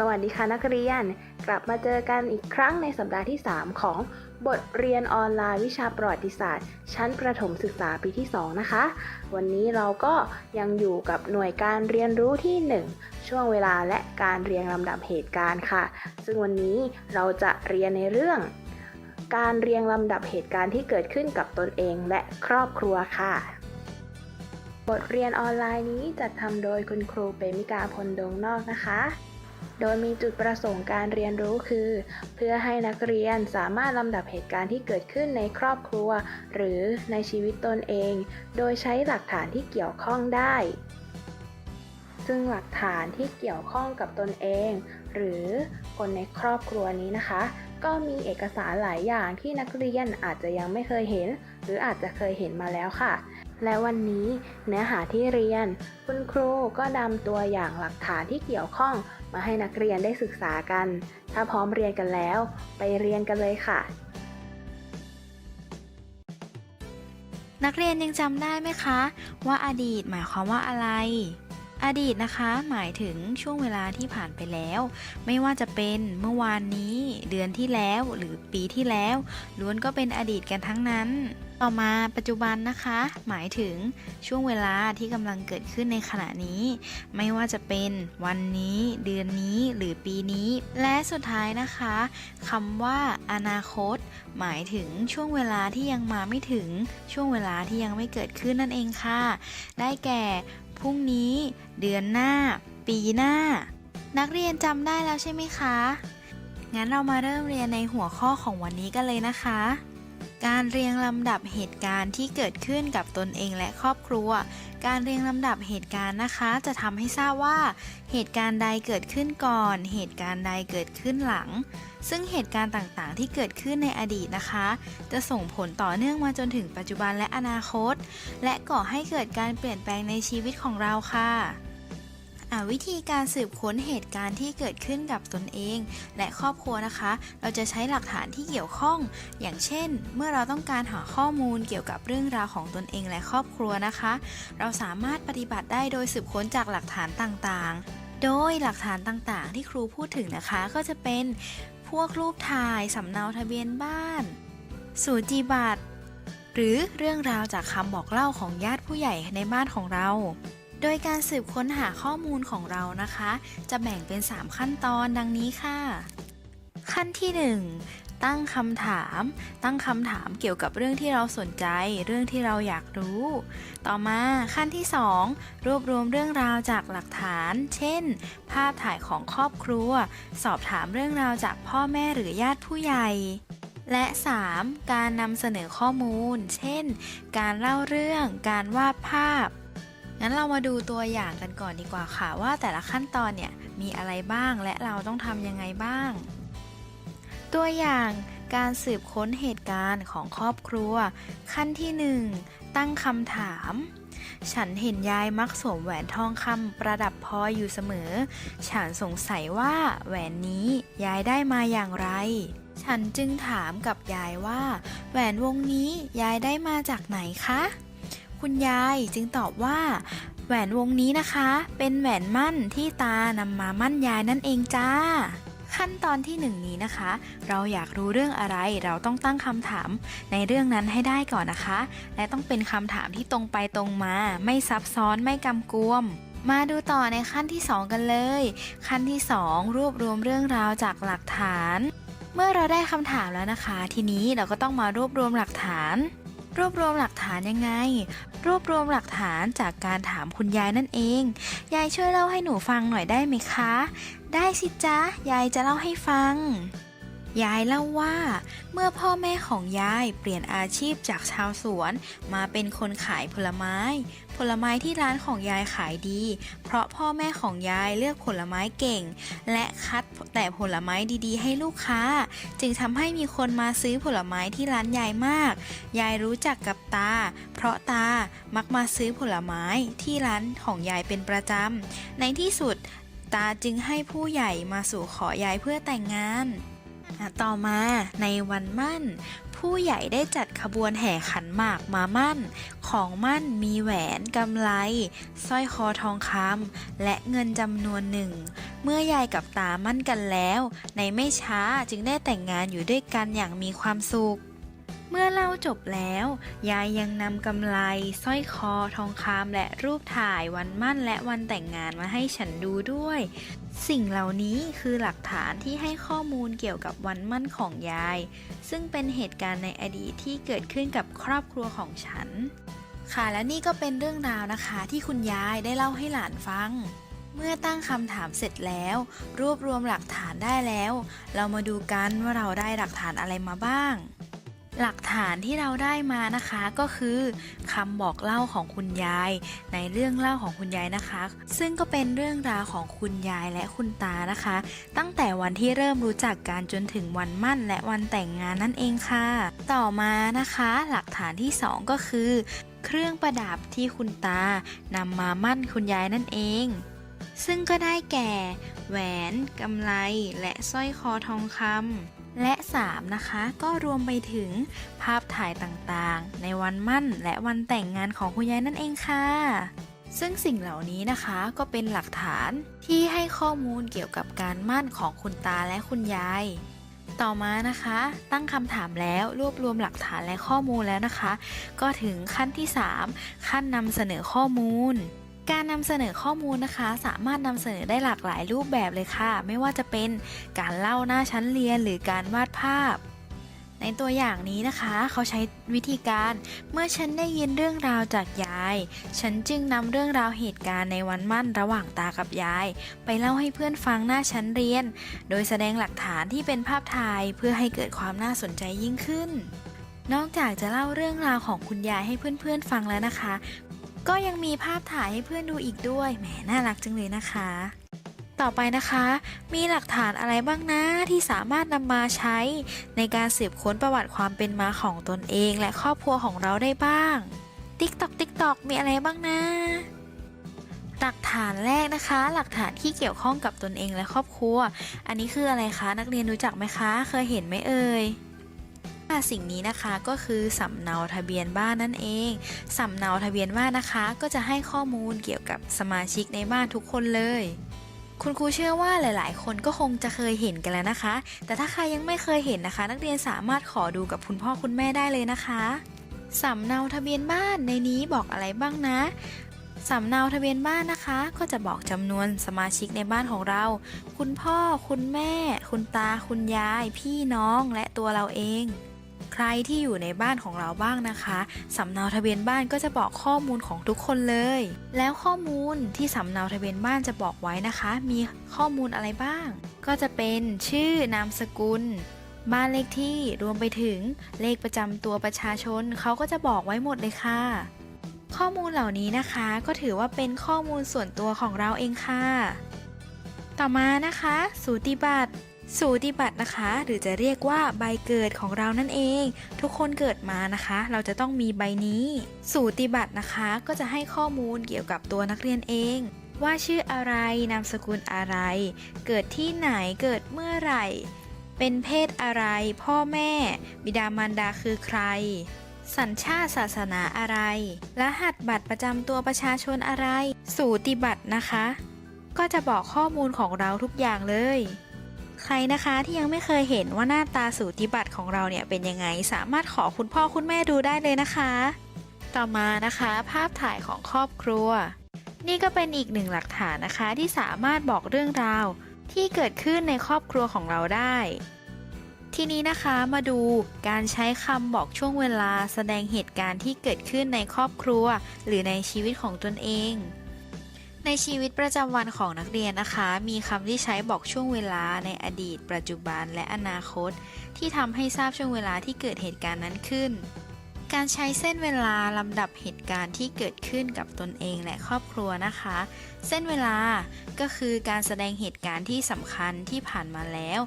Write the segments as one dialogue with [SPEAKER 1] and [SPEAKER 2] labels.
[SPEAKER 1] สวัสดีค่ะนักเรียน กลับมาเจอกันอีกครั้งในสัปดาห์ที่ 3 ของบทเรียนออนไลน์วิชาประวัติศาสตร์ ชั้นประถมศึกษาปีที่ 2 นะคะ วันนี้เราก็ยังอยู่กับหน่วยการเรียนรู้ที่ 1 ช่วงเวลาและการเรียงลำดับเหตุการณ์ค่ะ ซึ่งวันนี้เราจะเรียนในเรื่อง การเรียงลำดับเหตุการณ์ที่เกิดขึ้นกับตนเองและครอบครัวค่ะบทเรียนออนไลน์นี้จัดทำโดยคุณครูเปมิกาพลดงนอกนะคะ โดยมีจุดประสงค์การเรียนรู้คือ เพื่อให้นักเรียนสามารถลำดับเหตุการณ์ที่เกิดขึ้นในครอบครัว หรือในชีวิตตนเอง โดยใช้หลักฐานที่เกี่ยวข้องได้ ซึ่งหลักฐานที่เกี่ยวข้องกับตนเอง หรือคนในครอบครัวนี้นะคะ ก็มีเอกสารหลายอย่างที่นักเรียนอาจจะยังไม่เคยเห็น หรืออาจจะเคยเห็นมาแล้วค่ะ และวันนี้เนื้อหาที่เรียน คุณครูก็นำตัวอย่างหลักฐานที่เกี่ยวข้องมาให้นักเรียนได้ศึกษากัน ถ้าพร้อมเรียนกันแล้ว ไปเรียนกันเลยค่ะ
[SPEAKER 2] นักเรียนยังจำได้ไหมคะ ว่าอดีตหมายความว่าอะไร อดีตนะคะ หมายถึงช่วงเวลาที่ผ่านไปแล้ว ไม่ว่าจะเป็นเมื่อวานนี้ เดือนที่แล้วหรือปีที่แล้ว ล้วนก็เป็นอดีตกันทั้งนั้น ต่อมาปัจจุบันนะคะ หมายถึงช่วงเวลาที่กำลังเกิดขึ้นในขณะนี้ ไม่ว่าจะเป็นวันนี้ เดือนนี้หรือปีนี้ และสุดท้ายนะคะคำว่า อนาคต หมายถึงช่วงเวลาที่ยังมาไม่ถึง ช่วงเวลาที่ยังไม่เกิดขึ้นนั่นเองค่ะ ได้แก่พรุ่งนี้ เดือนหน้า ปีหน้า นักเรียนจำได้แล้วใช่ไหมคะงั้นเรามาเริ่มเรียนในหัวข้อของวันนี้กันเลยนะคะ การเรียงลำดับเหตุการณ์ที่เกิดขึ้นกับตนเองและครอบครัว การเรียงลำดับเหตุการณ์นะคะ จะทำให้ทราบว่า เหตุการณ์ใดเกิดขึ้นก่อน เหตุการณ์ใดเกิดขึ้นหลัง ซึ่งเหตุการณ์ต่างๆ ที่เกิดขึ้นในอดีตนะคะ จะส่งผลต่อเนื่องมาจนถึงปัจจุบันและอนาคต และก่อให้เกิดการเปลี่ยนแปลงในชีวิตของเราค่ะ วิธีการสืบค้นเหตุการณ์ที่เกิดขึ้นกับตนเอง และครอบครัวนะคะ เราจะใช้หลักฐานที่เกี่ยวข้อง อย่างเช่น เมื่อเราต้องการหาข้อมูลเกี่ยวกับเรื่องราวของตนเองและครอบครัวนะคะ เราสามารถปฏิบัติได้โดยสืบค้นจากหลักฐานต่างๆ โดยหลักฐานต่างๆ ที่ครูพูดถึงนะคะก็จะเป็นพวกรูปถ่ายสำเนาทะเบียนบ้าน สูจิบัตรหรือเรื่องราวจากคำบอกเล่าของญาติผู้ใหญ่ในบ้านของเรา โดยการสืบค้นหาข้อมูลของเรานะคะ จะแบ่งเป็น 3 ขั้นตอนดังนี้ค่ะ ขั้นที่ 1ตั้งคำถาม ตั้งคำถามเกี่ยวกับเรื่องที่เราสนใจ เรื่องที่เราอยากรู้ ต่อมาขั้นที่ 2 รวบรวมเรื่องราวจากหลักฐาน เช่น ภาพถ่ายของครอบครัว สอบถามเรื่องราวจากพ่อแม่หรือญาติผู้ใหญ่ และ 3. การนำเสนอข้อมูล เช่น การเล่าเรื่อง การวาดภาพ งั้นเรามาดูตัวอย่างกันก่อนดีกว่าค่ะ ว่าแต่ละขั้นตอนเนี่ยมีอะไรบ้างและเราต้องทำยังไงบ้าง ตัวอย่างการสืบค้นเหตุการณ์ของครอบครัว ขั้นที่ 1 ตั้งคำถาม ฉันเห็นยายมักสวมแหวนทองคำประดับพลอยอยู่เสมอ ฉันสงสัยว่าแหวนนี้ยายได้มาอย่างไร ฉันจึงถามกับยายว่า แหวนวงนี้ยายได้มาจากไหนคะ คุณยายจึงตอบว่า แหวนวงนี้นะคะ เป็นแหวนมั่นที่ตานำมามั่นยายนั่นเองจ้า ขั้นตอนที่หนึ่งนี้นะคะ เราอยากรู้เรื่องอะไร เราต้องตั้งคำถามในเรื่องนั้นให้ได้ก่อนนะคะ และต้องเป็นคำถามที่ตรงไปตรงมา ไม่ซับซ้อนไม่กำกวมมาดูต่อในขั้นที่ 2 กันเลย ขั้นที่ 2 รวบรวมเรื่องราวจากหลักฐาน เมื่อเราได้คำถามแล้วนะคะ ทีนี้เราก็ต้องมารวบรวมหลักฐาน รวบรวมหลักฐานยังไง รวบรวมหลักฐานจากการถามคุณยายนั่นเอง ยายช่วยเล่าให้หนูฟังหน่อยได้ไหมคะ ได้สิจ๊ะ ยายจะเล่าให้ฟัง ยายเล่าว่า เมื่อพ่อแม่ของยายเปลี่ยนอาชีพจากชาวสวน มาเป็นคนขายผลไม้ ผลไม้ที่ร้านของยายขายดี เพราะพ่อแม่ของยายเลือกผลไม้เก่ง และคัดแต่ผลไม้ดีๆ ให้ลูกค้า จึงทำให้มีคนมาซื้อผลไม้ที่ร้านยายมาก ยายรู้จักกับตา เพราะตามักมาซื้อผลไม้ที่ร้านของยายเป็นประจำในที่สุดตาจึงให้ผู้ใหญ่มาสู่ขอยายเพื่อแต่งงาน ต่อมาในวันมั่น ผู้ใหญ่ได้จัดขบวนแห่ขันหมากมามั่น ของมั่นมีแหวนกำไลสร้อยคอทองคำและเงินจำนวนหนึ่ง เมื่อยายกับตามั่นกันแล้ว ในไม่ช้าจึงได้แต่งงานอยู่ด้วยกันอย่างมีความสุข เมื่อเล่าจบแล้ว ยายยังนำกำไลสร้อยคอทองคำและรูปถ่ายวันมั่นและวันแต่งงานมาให้ฉันดูด้วย สิ่งเหล่านี้คือหลักฐานที่ให้ข้อมูลเกี่ยวกับวันมั่นของยาย ซึ่งเป็นเหตุการณ์ในอดีตที่เกิดขึ้นกับครอบครัวของฉัน ค่ะและนี่ก็เป็นเรื่องราวนะคะที่คุณยายได้เล่าให้หลานฟังเมื่อตั้งคำถามเสร็จแล้ว รวบรวมหลักฐานได้แล้ว เรามาดูกันว่าเราได้หลักฐานอะไรมาบ้าง หลักฐานที่เราได้มานะคะก็คือคำบอกเล่าของคุณยาย ในเรื่องเล่าของคุณยายนะคะ ซึ่งก็เป็นเรื่องราวของคุณยายและคุณตานะคะ ตั้งแต่วันที่เริ่มรู้จักกันจนถึงวันมั่น และวันแต่งงานนั่นเองค่ะ ต่อมานะคะ หลักฐานที่สองก็คือ เครื่องประดับที่คุณตานำมามั่นคุณยายนั่นเอง ซึ่งก็ได้แก่ แหวนกำไลและสร้อยคอทองคำ และ 3 นะคะ ก็รวมไปถึงภาพถ่ายต่างๆ ในวันมั่นและวันแต่งงานของคุณยายนั่นเองค่ะ ซึ่งสิ่งเหล่านี้นะคะก็เป็นหลักฐานที่ให้ข้อมูลเกี่ยวกับการมั่นของคุณตาและคุณยาย ต่อมานะคะ ตั้งคำถามแล้วรวบรวมหลักฐานและข้อมูลแล้วนะคะ ก็ถึงขั้นที่ 3 ขั้นนำเสนอข้อมูล การนำเสนอข้อมูลนะคะ สามารถนำเสนอได้หลากหลายรูปแบบเลยค่ะ ไม่ว่าจะเป็นการเล่าหน้าชั้นเรียนหรือการวาดภาพ ในตัวอย่างนี้นะคะ เขาใช้วิธีการเมื่อฉันได้ยินเรื่องราวจากยาย ฉันจึงนำเรื่องราวเหตุการณ์ในวันมั่นระหว่างตากับยาย ไปเล่าให้เพื่อนฟังหน้าชั้นเรียน โดยแสดงหลักฐานที่เป็นภาพถ่ายเพื่อให้เกิดความน่าสนใจยิ่งขึ้นนอกจากจะเล่าเรื่องราวของคุณยายให้เพื่อนๆฟังแล้วนะคะ ก็ยังมีภาพถ่ายให้เพื่อนดูอีกด้วย แหม น่ารักจังเลยนะคะ ต่อไปนะคะ มีหลักฐานอะไรบ้างนะที่สามารถนำมาใช้ ในการสืบค้นประวัติความเป็นมาของตนเองและครอบครัวของเราได้บ้าง ติ๊กตอกติ๊กตอกมีอะไรบ้างนะหลักฐานแรกนะคะ หลักฐานที่เกี่ยวข้องกับตนเองและครอบครัว อันนี้คืออะไรคะ นักเรียนรู้จักไหมคะ เคยเห็นไหมเอ่ย สิ่งนี้นะคะก็คือสำเนาทะเบียนบ้านนั่นเองสำเนาทะเบียนบ้านนะคะ ก็จะให้ข้อมูลเกี่ยวกับสมาชิกในบ้านทุกคนเลย คุณครูเชื่อว่าหลาย ๆ คนก็คงจะเคยเห็นกันแล้วนะคะ แต่ถ้าใครยังไม่เคยเห็นนะคะ นักเรียนสามารถขอดูกับคุณพ่อคุณแม่ได้เลยนะคะสำเนาทะเบียนบ้านในนี้บอกอะไรบ้างนะสำเนาทะเบียนบ้านนะคะ ก็จะบอกจำนวนสมาชิกในบ้านของเรา คุณพ่อ คุณแม่ คุณตา คุณยาย พี่น้องและตัวเราเอง ใครที่อยู่ในบ้านของเราบ้างนะคะสำเนาทะเบียนบ้านก็จะบอกข้อมูลของทุกคนเลย แล้วข้อมูลที่สำเนาทะเบียนบ้านจะบอกไว้นะคะ มีข้อมูลอะไรบ้าง ก็จะเป็นชื่อนามสกุล บ้านเลขที่รวมไปถึงเลขประจำตัวประชาชนเขาก็จะบอกไว้หมดเลยค่ะข้อมูลเหล่านี้นะคะ ก็ถือว่าเป็นข้อมูลส่วนตัวของเราเองค่ะ ต่อมานะคะ สูติบัตร สูติบัตรนะคะ หรือจะเรียกว่าใบเกิดของเรานั่นเอง ทุกคนเกิดมานะคะ เราจะต้องมีใบนี้ สูติบัตรนะคะก็จะให้ข้อมูลเกี่ยวกับตัวนักเรียนเอง ว่าชื่ออะไรนามสกุลอะไร เกิดที่ไหนเกิดเมื่อไหร่ เป็นเพศอะไร พ่อแม่ บิดามารดาคือใคร สัญชาติศาสนาอะไร รหัสบัตรประจำตัวประชาชนอะไร สูติบัตรนะคะ ก็จะบอกข้อมูลของเราทุกอย่างเลย ใครนะคะที่ยังไม่เคยเห็นว่าหน้าตาสูติบัตรของเราเนี่ยเป็นยังไงสามารถขอคุณพ่อคุณแม่ดูได้เลยนะคะ ต่อมานะคะ ภาพถ่ายของครอบครัว นี่ก็เป็นอีกหนึ่งหลักฐานนะคะที่สามารถบอกเรื่องราวที่เกิดขึ้นในครอบครัวของเราได้ ทีนี้นะคะมาดูการใช้คำบอกช่วงเวลาแสดงเหตุการณ์ที่เกิดขึ้นในครอบครัว หรือในชีวิตของตนเอง ในชีวิตประจำวันของนักเรียนนะคะ มีคำที่ใช้บอกช่วงเวลาในอดีต ปัจจุบันและอนาคต ที่ทำให้ทราบช่วงเวลาที่เกิดเหตุการณ์นั้นขึ้น การใช้เส้นเวลาลำดับเหตุการณ์ที่เกิดขึ้นกับตนเองและครอบครัวนะคะ เส้นเวลาก็คือการแสดงเหตุการณ์ที่สำคัญที่ผ่านมาแล้ว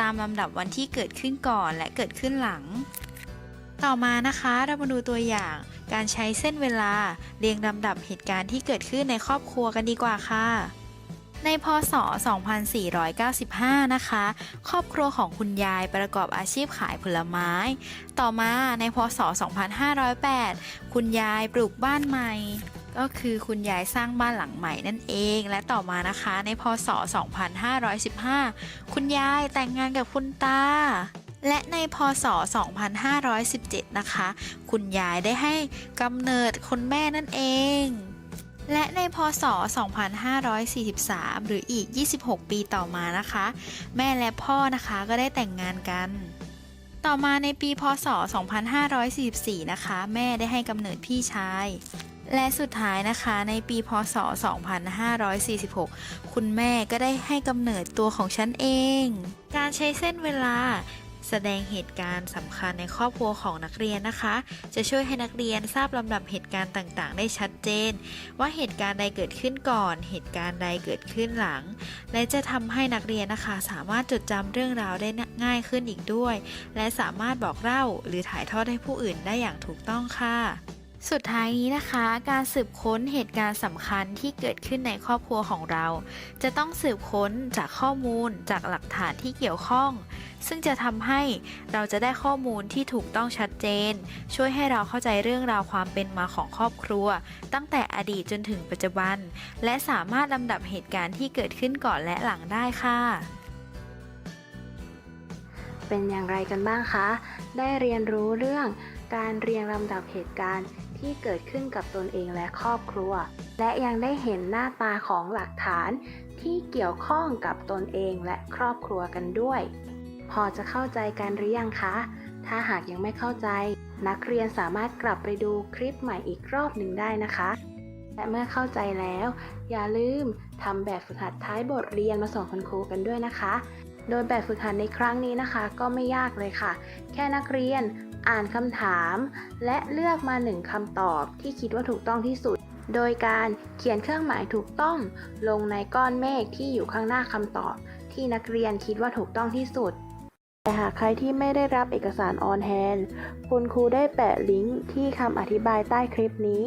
[SPEAKER 2] ตามลำดับวันที่เกิดขึ้นก่อนและเกิดขึ้นหลัง ต่อมานะคะเรามาดูตัวอย่าง การใช้เส้นเวลาเรียงลำดับเหตุการณ์ที่เกิดขึ้นในครอบครัวกันดีกว่าค่ะในพศ 2495 นะคะ ครอบครัวของคุณยายประกอบอาชีพขายผลไม้ ต่อมาในพศ 2508 คุณยายปลูกบ้านใหม่ ก็คือคุณยายสร้างบ้านหลังใหม่นั่นเอง และต่อมานะคะในพศ 2515 คุณยายแต่งงานกับคุณตา ในพศ 2517 นะคะ คุณยายได้ให้กำเนิดคุณแม่นั่นเอง และในพศ 2543 หรืออีก 26 ปีต่อมานะคะ แม่และพ่อนะคะก็ได้แต่งงานกัน ต่อมาในปีพศ 2544 นะคะ แม่ได้ให้กำเนิดพี่ชายและสุดท้ายนะคะในปีพศ 2546 คุณแม่ก็ได้ให้กำเนิดตัวของฉันเอง การใช้เส้นเวลา แสดงเหตุการณ์สำคัญในครอบครัวของนักเรียนนะคะ จะช่วยให้นักเรียนทราบลำดับเหตุการณ์ต่างๆ ได้ชัดเจน ว่าเหตุการณ์ใดเกิดขึ้นก่อน เหตุการณ์ใดเกิดขึ้นหลัง และจะทำให้นักเรียนนะคะ สามารถจดจำเรื่องราวได้ง่ายขึ้นอีกด้วย และสามารถบอกเล่าหรือถ่ายทอดให้ผู้อื่นได้อย่างถูกต้องค่ะ สุดท้ายนี้นะคะ การสืบค้นเหตุการณ์สำคัญที่เกิดขึ้นในครอบครัวของเรา จะต้องสืบค้นจากข้อมูลจากหลักฐานที่เกี่ยวข้อง ซึ่งจะทำให้เราจะได้ข้อมูลที่ถูกต้องชัดเจน ช่วยให้เราเข้าใจเรื่องราวความเป็นมาของครอบครัว ตั้งแต่อดีตจนถึงปัจจุบัน และสามารถลำดับเหตุการณ์ที่เกิดขึ้นก่อนและหลังได้ค่ะ
[SPEAKER 1] เป็นอย่างไรกันบ้างคะ ได้เรียนรู้เรื่องการเรียงลำดับเหตุการณ์ ที่เกิดขึ้นกับตนเองและครอบครัว และยังได้เห็นหน้าตาของหลักฐานที่เกี่ยวข้องกับตนเองและครอบครัวกันด้วย พอจะเข้าใจกันหรือยังคะ ถ้าหากยังไม่เข้าใจ นักเรียนสามารถกลับไปดูคลิปใหม่อีกรอบหนึ่งได้นะคะ และเมื่อเข้าใจแล้ว อย่าลืมทำแบบฝึกหัดท้ายบทเรียนมาส่งคุณครูกันด้วยนะคะ โดยแบบฝึกหัดในครั้งนี้นะคะ ก็ไม่ยากเลยค่ะ แค่นักเรียน อ่านคำถาม และเลือกมาหนึ่งคำตอบที่คิดว่าถูกต้องที่สุด โดยการเขียนเครื่องหมายถูกต้อง ลงในก้อนเมฆที่อยู่ข้างหน้าคำตอบ ที่นักเรียนคิดว่าถูกต้องที่สุด แต่หากใครที่ไม่ได้รับเอกสารออนแฮนคุณครูได้แปะลิงก์ที่คำอธิบายใต้คลิปนี้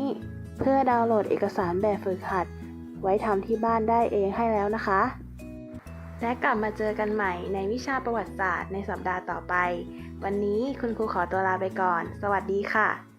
[SPEAKER 1] เพื่อดาวน์โหลดเอกสารแบบฝึกหัด ไว้ทำที่บ้านได้เองให้แล้วนะคะและกลับมาเจอกันใหม่ในวิชาประวัติศาสตร์ในสัปดาห์ต่อไป วันนี้คุณครูขอตัวลาไปก่อน สวัสดีค่ะ